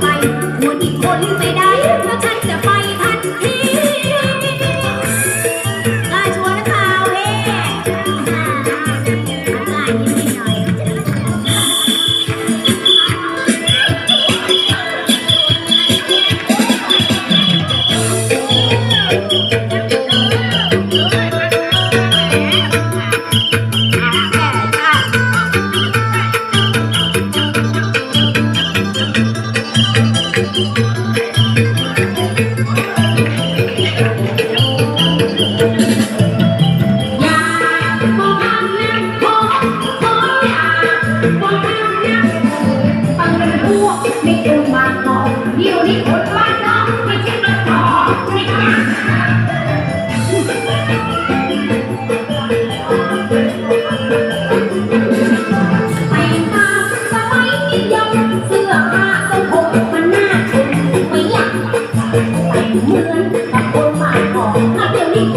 ไปหัวที่คนไม่ได้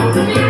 Thank you.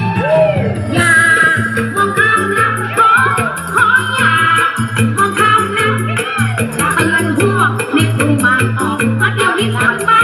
Happy Mama.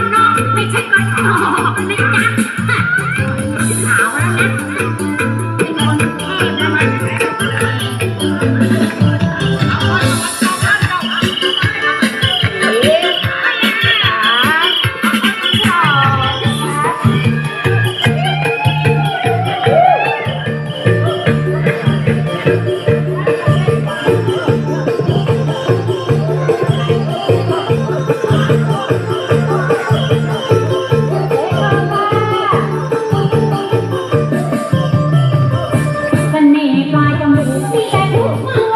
你在说话。